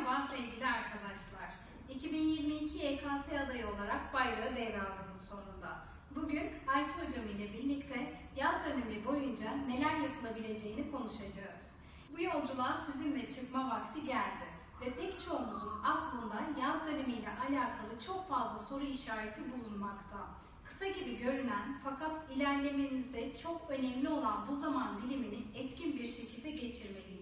Merhaba sevgili arkadaşlar. 2022 YKS adayı olarak bayrağı devraldınız sonunda. Bugün Ayça Hocam ile birlikte yaz dönemi boyunca neler yapılabileceğini konuşacağız. Bu yolculuğa sizinle çıkma vakti geldi ve pek çoğumuzun aklında yaz dönemiyle alakalı çok fazla soru işareti bulunmakta. Kısa gibi görünen fakat ilerlemenizde çok önemli olan bu zaman dilimini etkin bir şekilde geçirmeliyiz.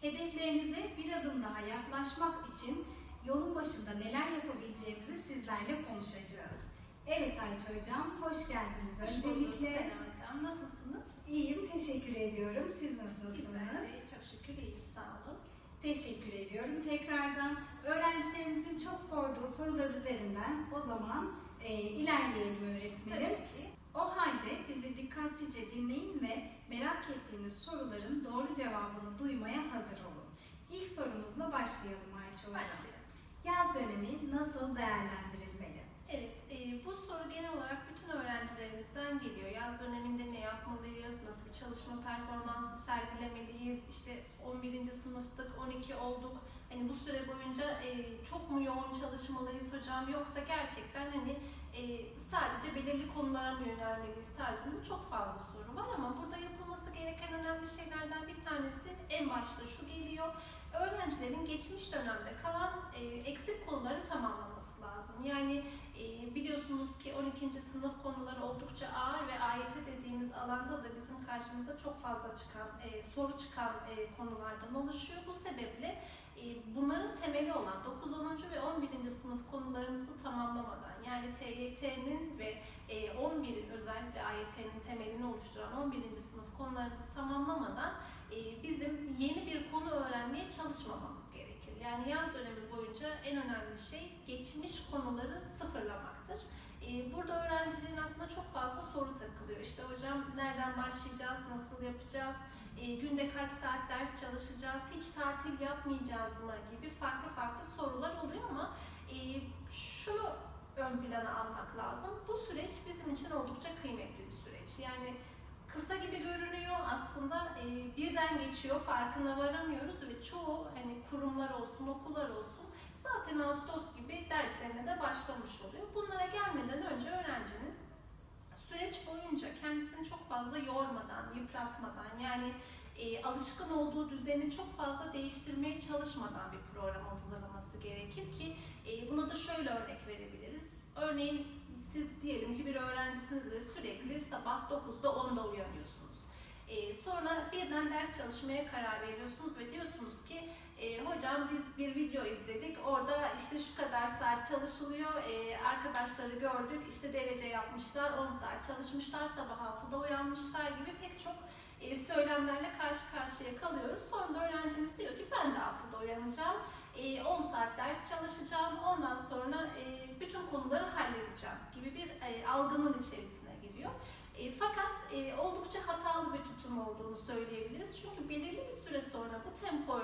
Hedeflerinize bir adım daha yaklaşmak için yolun başında neler yapabileceğimizi sizlerle konuşacağız. Evet Ayça Hocam, hoş geldiniz Hoş bulduk öncelikle. Sena Hocam. Nasılsınız? İyiyim, teşekkür ediyorum. Siz nasılsınız? De çok şükür iyiyiz. Sağ olun. Teşekkür ediyorum. Tekrardan öğrencilerimizin çok sorduğu sorular üzerinden o zaman e, ilerleyelim öğretmenim. Tabii ki. O halde bizi dikkatlice dinleyin ve merak ettiğiniz soruların doğru cevabını duymaya hazır sorumuzla başlayalım Ayça Hocam. Başlayalım. Yaz dönemi nasıl değerlendirilmeli? Evet, e, bu soru genel olarak bütün öğrencilerimizden geliyor. Yaz döneminde ne yapmalıyız, nasıl bir çalışma performansı sergilemeliyiz, işte 11. sınıftık, 12 olduk. Hani bu süre boyunca e, çok mu yoğun çalışmalıyız hocam yoksa gerçekten hani e, sadece belirli konulara mı yönelmeliyiz tarzında çok fazla soru var ama burada yapılması gereken önemli şeylerden bir tanesi en başta şu geliyor. Öğrencilerin geçmiş dönemde kalan e, eksik konuları tamamlaması lazım. Yani e, biliyorsunuz ki 12. sınıf konuları oldukça ağır ve AYT dediğimiz alanda da bizim karşımıza çok fazla çıkan, e, soru çıkan e, konulardan oluşuyor. Bu sebeple e, bunların temeli olan 9, 10. ve 11. sınıf konularımızı tamamlamadan yani TYT'nin ve e, 11'in özellikle AYT'nin temelini oluşturan 11. sınıf konularımızı tamamlamadan bizim yeni bir konu öğrenmeye çalışmamamız gerekir. Yani yaz dönemi boyunca en önemli şey geçmiş konuları sıfırlamaktır. E, Burada öğrencilerin aklına çok fazla soru takılıyor. İşte hocam nereden başlayacağız, nasıl yapacağız, e, günde kaç saat ders çalışacağız, hiç tatil yapmayacağız mı gibi farklı farklı sorular oluyor ama e, şunu ön plana almak lazım. Bu süreç bizim için oldukça kıymetli bir süreç. Yani kısa gibi görünüyor aslında e, birden geçiyor farkına varamıyoruz ve çoğu hani kurumlar olsun okullar olsun zaten Ağustos gibi derslerine de başlamış oluyor. Bunlara gelmeden önce öğrencinin süreç boyunca kendisini çok fazla yormadan, yıpratmadan yani e, alışkın olduğu düzeni çok fazla değiştirmeye çalışmadan bir program hazırlaması gerekir ki e, buna da şöyle örnek verebiliriz. Örneğin siz diyelim ki bir öğrencisiniz ve sürekli sabah 9'da 10'da uyanıyorsunuz. E, sonra birden ders çalışmaya karar veriyorsunuz ve diyorsunuz ki e, hocam biz bir video izledik. Orada işte şu kadar saat çalışılıyor. E, arkadaşları gördük. işte derece yapmışlar. 10 saat çalışmışlar. Sabah 6'da uyanmışlar gibi pek çok e, söylemlerle karşı karşıya kalıyoruz. Sonra öğrencimiz diyor ki ben de 6'da uyanacağım. E, 10 saat ders çalışacağım. Ondan sonra e, bütün konuları halledeceğim gibi bir e, algının içerisine giriyor. E, fakat e, oldukça hatalı bir tutum olduğunu söyleyebiliriz. Çünkü belirli bir süre sonra bu tempo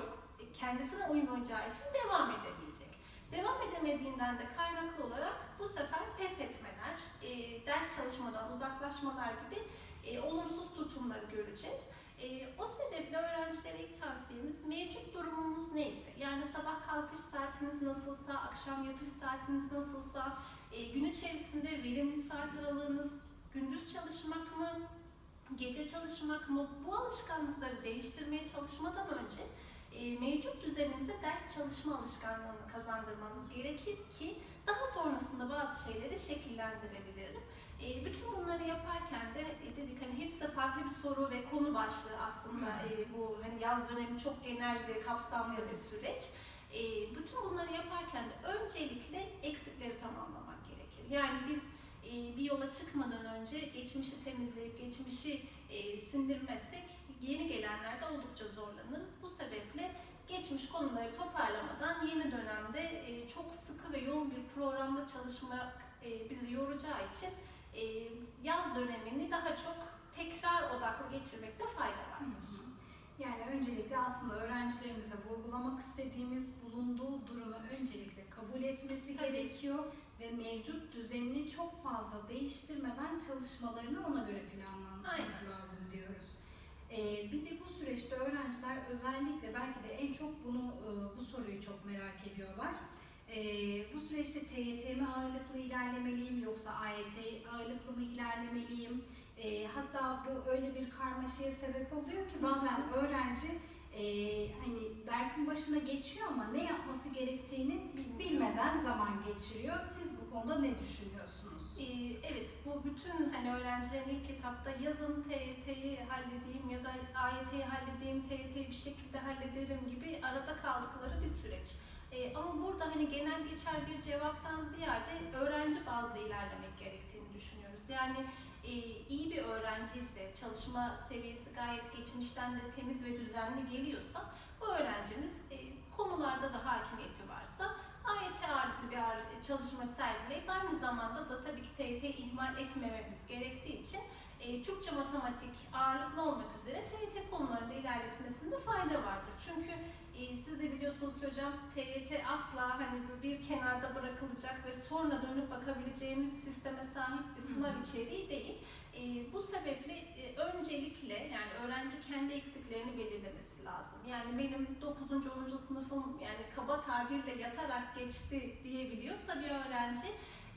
kendisine uymayacağı için devam edemeyecek. Devam edemediğinden de kaynaklı olarak bu sefer pes etmeler, e, ders çalışmadan uzaklaşmalar gibi e, olumsuz tutumları göreceğiz. E, o sebeple öğrencilere ilk tavsiyemiz mevcut durumunuz neyse, yani sabah kalkış saatiniz nasılsa, akşam yatış saatiniz nasılsa, e, gün içerisinde verimli saat aralığınız, gündüz çalışmak mı, gece çalışmak mı, bu alışkanlıkları değiştirmeye çalışmadan önce e, mevcut düzenimize ders çalışma alışkanlığını kazandırmamız gerekir ki daha sonrasında bazı şeyleri şekillendirebilirim. E, bütün bunları yaparken de e, dedik hani hepsi farklı bir soru ve konu başlığı aslında e, bu hani yaz dönemi çok genel ve kapsamlı bir süreç. E, bütün bunları yaparken de öncelikle eksikleri tamamlamak gerekir. Yani biz bir yola çıkmadan önce geçmişi temizleyip geçmişi e, sindirmezsek yeni gelenlerde oldukça zorlanırız. Bu sebeple geçmiş konuları toparlamadan yeni dönemde e, çok sıkı ve yoğun bir programda çalışmak e, bizi yoracağı için e, yaz dönemini daha çok tekrar odaklı geçirmekte fayda vardır. Yani öncelikle aslında öğrencilerimize vurgulamak istediğimiz bulunduğu durumu öncelikle kabul etmesi Tabii. gerekiyor ve mevcut düzenini çok fazla değiştirmeden çalışmalarını ona göre planlanması Aynen. lazım diyoruz. Ee, Ee, bir de bu süreçte öğrenciler özellikle belki de en çok bunu e, bu soruyu çok merak ediyorlar. Ee, bu süreçte TYT mi ağırlıklı ilerlemeliyim yoksa AYT ağırlıklı mı ilerlemeliyim? Ee, hatta bu öyle bir karmaşaya sebep oluyor ki bazen öğrenci e, hani dersin başına geçiyor ama ne yapması gerektiğini bilmeden zaman geçiriyor. Siz bu konuda ne düşünüyorsunuz? Ee, Evet, bu bütün hani öğrencilerin ilk etapta yazın TYT'yi halledeyim ya da AYT'yi halledeyim, TYT'yi bir şekilde hallederim gibi arada kaldıkları bir süreç. Ee, ama burada hani genel geçer bir cevaptan ziyade öğrenci bazlı ilerlemek gerektiğini düşünüyoruz. Yani iyi bir öğrenci ise, çalışma seviyesi gayet geçmişten de temiz ve düzenli geliyorsa bu öğrencimiz e, konularda da hakimiyeti varsa AYT ağırlıklı bir ağır- çalışma sergileyip aynı zamanda da tabii ki TYT'yi ihmal etmememiz gerektiği için e, Türkçe matematik ağırlıklı olmak üzere TYT konularında ilerletmesinde fayda vardır. Çünkü e, siz de biliyorsunuz ki hocam TYT asla hani bir kenarda bırakılacak ve sonra dönüp bakabileceğimiz sisteme sahip bir sınav içeriği değil. E, bu sebeple e, öncelikle yani öğrenci kendi eksiklerini belirlemesi lazım. Yani benim 9. 10. sınıfım yani kaba tabirle yatarak geçti diyebiliyorsa bir öğrenci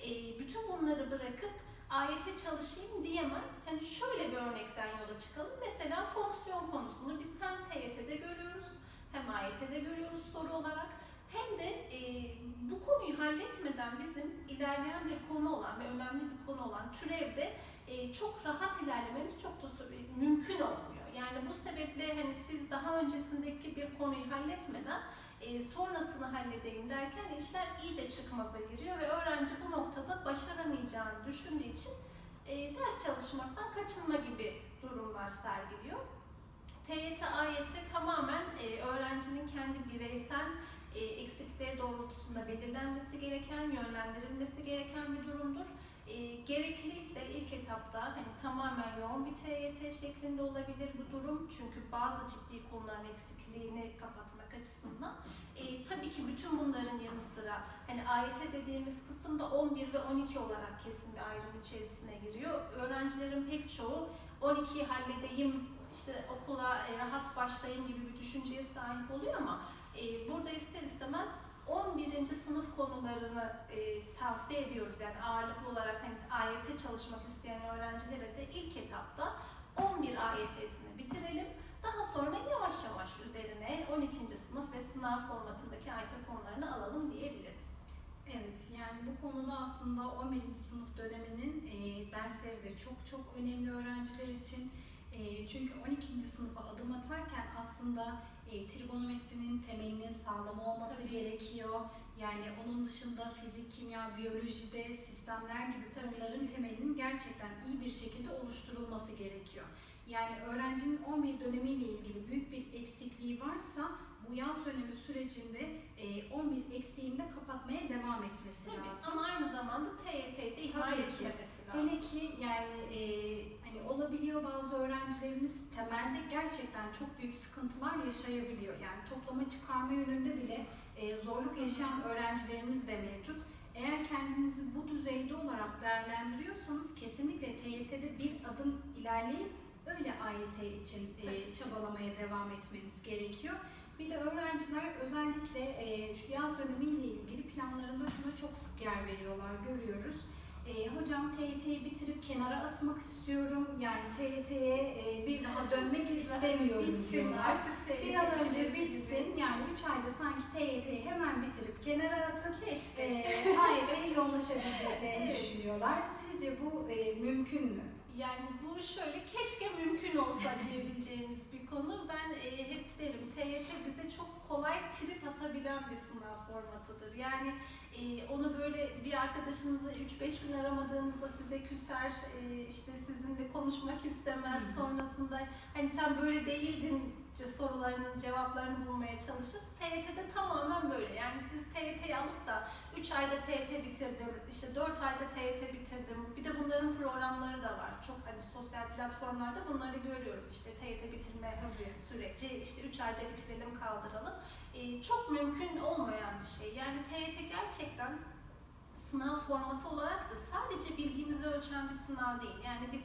e, bütün bunları bırakıp AYT çalışayım diyemez. Hani şöyle bir örnekten yola çıkalım. Mesela fonksiyon konusunu biz hem TYT'de görüyoruz hem AYT'de görüyoruz soru olarak. Hem de e, bu konuyu halletmeden bizim ilerleyen bir konu olan ve önemli bir konu olan türevde e, çok rahat ilerlememiz çok da mümkün olmuyor. Yani bu sebeple hani siz daha öncesindeki bir konuyu halletmeden e, sonrasını halledeyim derken işler iyice çıkmaza giriyor ve öğrenci bu noktada başaramayacağını düşündüğü için e, ders çalışmaktan kaçınma gibi durumlar sergiliyor. TYT, AYT tamamen e, öğrencinin kendi bireysel e, eksiklikleri doğrultusunda belirlenmesi gereken, yönlendirilmesi gereken bir durumdur. E, gerekliyse ilk etapta hani tamamen yoğun bir TYT şeklinde olabilir bu durum. Çünkü bazı ciddi konuların eksikliğini kapatmak açısından. E, tabii ki bütün bunların yanı sıra hani AYT dediğimiz kısımda 11 ve 12 olarak kesin bir ayrım içerisine giriyor. Öğrencilerin pek çoğu 12'yi halledeyim, işte okula e, rahat başlayayım gibi bir düşünceye sahip oluyor ama e, burada ister istemez 11. sınıf konularını e, tavsiye ediyoruz. Yani ağırlıklı olarak hani AYT çalışmak isteyen öğrencilere de ilk etapta 11 AYT'sini bitirelim. Daha sonra yavaş yavaş üzerine 12. sınıf ve sınav formatındaki AYT konularını alalım diyebiliriz. Evet, yani bu konuda aslında 11. sınıf döneminin e, dersleri de çok çok önemli öğrenciler için. E, çünkü 12. sınıfa adım atarken aslında e, trigonometrinin temelinin sağlam olması Tabii. gerekiyor. Yani onun dışında fizik, kimya, biyolojide sistemler gibi konuların temelinin gerçekten iyi bir şekilde oluşturulması gerekiyor. Yani öğrencinin 11 dönemiyle ilgili büyük bir eksikliği varsa bu yaz dönemi sürecinde e, 11 eksiğini de kapatmaya devam etmesi Tabii lazım. ama aynı zamanda TYT'yi de ihmal etmemesi lazım. Hele ki yani e, olabiliyor bazı öğrencilerimiz temelde gerçekten çok büyük sıkıntılar yaşayabiliyor. Yani toplama çıkarma yönünde bile e, zorluk yaşayan öğrencilerimiz de mevcut. Eğer kendinizi bu düzeyde olarak değerlendiriyorsanız kesinlikle TYT'de bir adım ilerleyip öyle AYT için e, çabalamaya devam etmeniz gerekiyor. Bir de öğrenciler özellikle e, şu yaz dönemiyle ilgili planlarında şuna çok sık yer veriyorlar, görüyoruz. E, hocam TYT'yi bitirip kenara atmak istiyorum. Yani TYT'ye e, bir daha dönmek istemiyorum Bitsin diyorlar. artık TYT Bir an önce bitsin. gibi. Yani 3 ayda sanki TYT'yi hemen bitirip kenara atıp Keşke. e, AYT'ye yoğunlaşabileceklerini Evet. düşünüyorlar. Sizce bu e, mümkün mü? Yani bu şöyle keşke mümkün olsa diyebileceğimiz bir konu. Ben e, hep derim TYT bize çok kolay trip atabilen bir sınav formatıdır. Yani onu böyle bir arkadaşınızı 3-5 gün aramadığınızda size küser, e, işte sizinle konuşmak istemez. Hı. Sonrasında hani sen böyle değildin sorularının cevaplarını bulmaya çalışırız. TYT'de tamamen böyle. Yani siz TYT'yi alıp da 3 ayda TYT bitirdim, işte 4 ayda TYT bitirdim. Bir de bunların programları da var. Çok hani sosyal platformlarda bunları görüyoruz. İşte TYT bitirme Tabii. süreci, işte 3 ayda bitirelim, kaldıralım. Ee, çok mümkün olmayan bir şey. Yani TYT gerçekten sınav formatı olarak da sadece bilgimizi ölçen bir sınav değil. Yani biz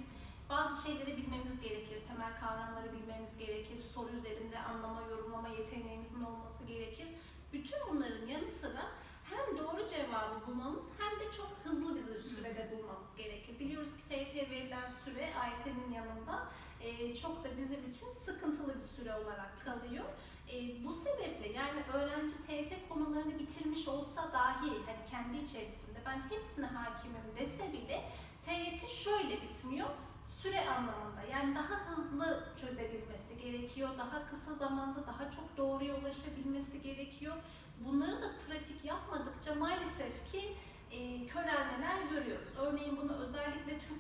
bazı şeyleri bilmemiz gerekir, temel kavramları bilmemiz gerekir, soru üzerinde anlama, yorumlama yeteneğimizin olması gerekir. Bütün bunların yanı sıra hem doğru cevabı bulmamız hem de çok hızlı bir sürede bulmamız gerekir. Biliyoruz ki TYT verilen süre AYT'nin yanında e, çok da bizim için sıkıntılı bir süre olarak kalıyor. E, bu sebeple yani öğrenci TYT konularını bitirmiş olsa dahi hani kendi içerisinde ben hepsine hakimim dese bile TYT şöyle bitmiyor süre anlamında yani daha hızlı çözebilmesi gerekiyor. Daha kısa zamanda daha çok doğruya ulaşabilmesi gerekiyor. Bunları da pratik yapmadıkça maalesef ki e, körelmeler görüyoruz. Örneğin bunu özellikle fazla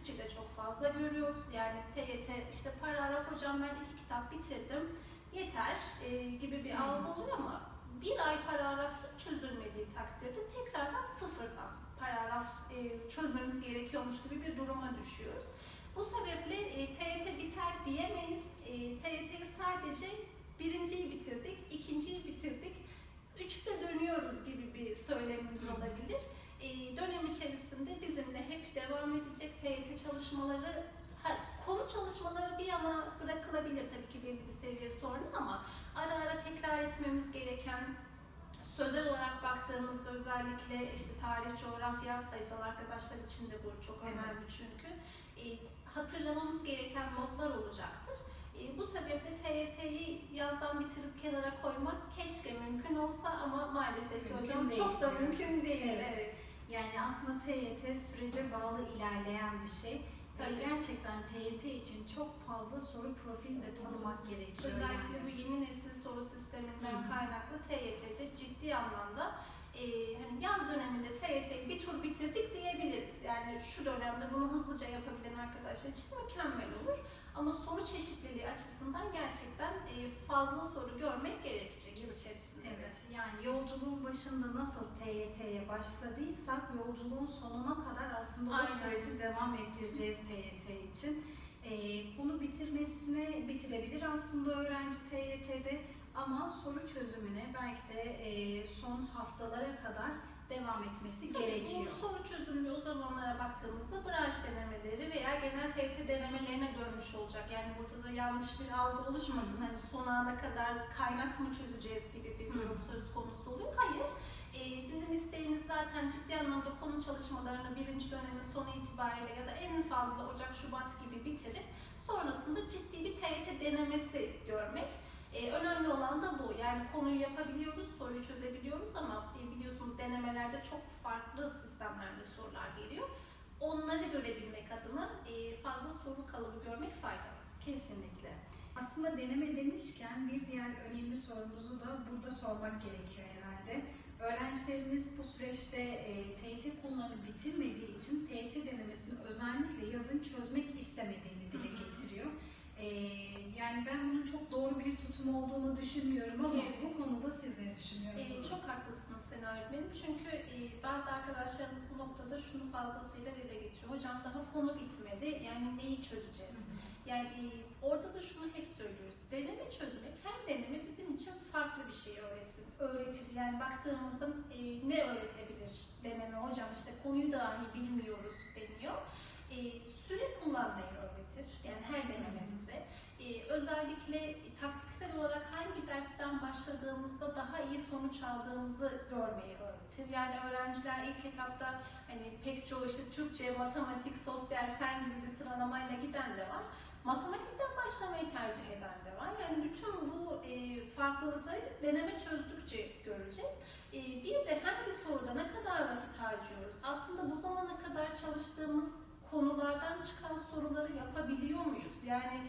görüyoruz. Yani TYT işte paragraf hocam ben iki kitap bitirdim yeter e, gibi bir Hmm. algı oluyor ama bir ay paragraf hiç çözülmediği takdirde tekrardan sıfırdan paragraf e, çözmemiz gerekiyormuş gibi bir duruma düşüyoruz. Bu sebeple e, TYT biter diyemeyiz. E, TYT'yi sadece birinciyi bitirdik, ikinciyi bitirdik, üçte dönüyoruz gibi bir söylemimiz Hı. olabilir. E, dönem içerisinde bizimle hep devam edecek TYT çalışmaları, ha, konu çalışmaları bir yana bırakılabilir tabii ki belli bir seviye sonra ama ara ara tekrar etmemiz gereken sözel olarak baktığımızda özellikle işte tarih, coğrafya, sayısal arkadaşlar için de bu çok Evet. önemli çünkü. E, hatırlamamız gereken notlar olacaktır. E, bu sebeple TYT'yi yazdan bitirip kenara koymak keşke mümkün olsa ama maalesef Mümkün hocam değil çok da mümkün değil. Evet. Evet. Yani aslında TYT sürece bağlı ilerleyen bir şey. Tabii. gerçekten TYT için çok fazla soru profili de tanımak gerekiyor. Özellikle yani. bu yeni nesil soru sisteminden Hı kaynaklı TYT'de ciddi anlamda e, hani yaz döneminde TYT'yi bir tur bitirdik diyebiliriz. Yani şu dönemde bunu hızlıca yapabilen arkadaşlar için mükemmel olur. Ama soru çeşitliliği açısından gerçekten e, fazla soru görmek gerekecek yıl içerisinde. Evet, yani yolculuğun başında nasıl TYT'ye başladıysak yolculuğun sonuna kadar aslında o Aynen. süreci devam ettireceğiz TYT için. Ee, konu bitirmesine bitirebilir aslında öğrenci TYT'de ama soru çözümüne belki de e, son haftalara kadar devam etmesi gerekiyor. Bu soru çözümlü o zamanlara baktığımızda branş denemeleri veya genel TYT denemelerine dönmüş olacak. Yani burada da yanlış bir algı oluşmasın. Hani son ana kadar kaynak mı çözeceğiz gibi bir durum söz konusu oluyor. Hayır. Ee, bizim isteğimiz zaten ciddi anlamda konu çalışmalarını birinci dönemin sonu itibariyle ya da en fazla Ocak, Şubat gibi bitirip sonrasında ciddi bir TYT denemesi görmek. Ee, önemli olan da bu. Yani konuyu yapabiliyoruz, soruyu çözebiliyoruz ama e, biliyorsunuz denemelerde çok farklı sistemlerde sorular geliyor. Onları görebilmek adına e, fazla soru kalıbı görmek faydalı. Kesinlikle. Aslında deneme demişken bir diğer önemli sorumuzu da burada sormak gerekiyor herhalde. Öğrencilerimiz bu süreçte e, TYT konularını bitirmediği için TYT denemesini özellikle yazın çözmek istemediğini dile getiriyor. E, yani ben bunun çok doğru bir tutum olduğunu düşünmüyorum ama Evet. bu konuda siz ne düşünüyorsunuz? çok haklısınız Sena öğretmenim. Çünkü e, bazı arkadaşlarımız bu noktada şunu fazlasıyla dile getiriyor. Hocam daha konu bitmedi. Yani neyi çözeceğiz? Yani e, orada da şunu hep söylüyoruz. Deneme çözmek hem deneme bizim için farklı bir şey öğretir. öğretir. Yani baktığımızda e, ne öğretebilir deneme hocam işte konuyu dahi bilmiyoruz deniyor. Süre kullanmayı öğretir. Yani her denememizde. E, özellikle taktiksel olarak hangi dersten başladığımızda daha iyi sonuç aldığımızı görmeyi öğretir. Yani öğrenciler ilk etapta hani pek çoğu işte Türkçe, matematik, sosyal fen gibi bir sıralamayla giden de var. Matematikten başlamayı tercih eden de var. Yani bütün bu e, farklılıkları biz deneme çözdükçe göreceğiz. E, bir de hangi soruda ne kadar vakit harcıyoruz? Aslında bu zamana kadar çalıştığımız konulardan çıkan soruları yapabiliyor muyuz? Yani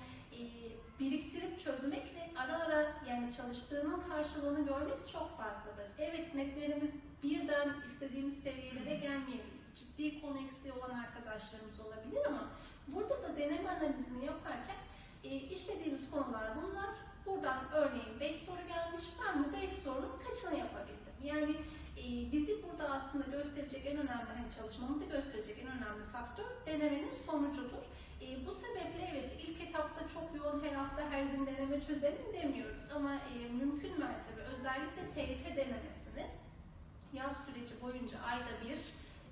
biriktirip çözmekle ara ara yani çalıştığının karşılığını görmek çok farklıdır. Evet netlerimiz birden istediğimiz seviyelere gelmeyebilir. Ciddi konu eksiği olan arkadaşlarımız olabilir ama burada da deneme analizini yaparken e, işlediğimiz konular bunlar. Buradan örneğin 5 soru gelmiş. Ben bu 5 sorunun kaçını yapabildim? Yani e, bizi burada aslında gösterecek en önemli, hani çalışmamızı gösterecek en önemli faktör denemenin sonucudur. E, bu sebeple evet ilk etapta çok yoğun her hafta her gün deneme çözelim demiyoruz ama e, mümkün mertebe özellikle TYT denemesini yaz süreci boyunca ayda bir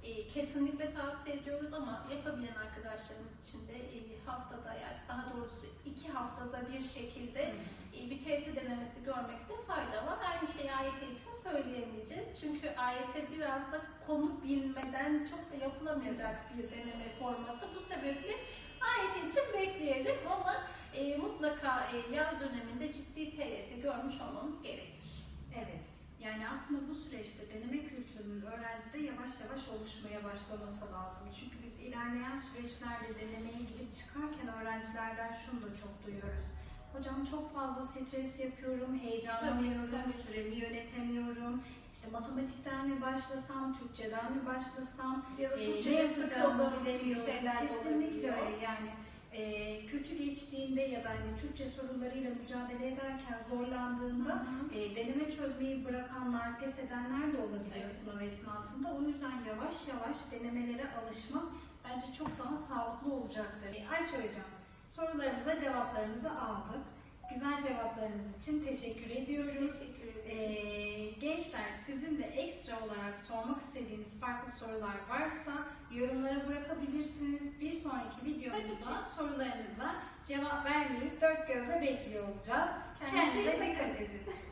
e, kesinlikle tavsiye ediyoruz ama yapabilen arkadaşlarımız için de e, haftada yani daha doğrusu iki haftada bir şekilde e, bir TYT denemesi görmekte fayda var. Aynı şeyi AYT için söyleyemeyeceğiz. Çünkü AYT biraz da konu bilmeden çok da yapılamayacak bir deneme formatı. Bu sebeple AYT için bekleyelim ama e, mutlaka e, yaz döneminde ciddi TYT görmüş olmamız gerekir. Evet. Yani aslında bu süreçte deneme kültürünün öğrencide yavaş yavaş oluşmaya başlaması lazım. Çünkü biz ilerleyen süreçlerde denemeye girip çıkarken öğrencilerden şunu da çok duyuyoruz. Hocam çok fazla stres yapıyorum, heyecanlanıyorum, Tabii, tabii. süremi yönetemiyorum. İşte matematikten mi başlasam, Türkçeden mi başlasam, Ya ne bir bilemiyorum. Kesinlikle öyle yani. E, kötü geçtiğinde ya da hani Türkçe sorularıyla mücadele ederken zorlandığında Hı hı. e, deneme çözmeyi bırakanlar, pes edenler de olabiliyor Evet. sınav esnasında. O yüzden yavaş yavaş denemelere alışmak bence çok daha sağlıklı olacaktır. E, Ayça Hocam, sorularımıza cevaplarımızı aldık. Güzel cevaplarınız için teşekkür ediyoruz. Teşekkür. Ee, gençler sizin de ekstra olarak sormak istediğiniz farklı sorular varsa yorumlara bırakabilirsiniz. Bir sonraki videomuzda sorularınıza cevap vermeyi dört gözle bekliyor olacağız. Kendinize Kendinize dikkat edin.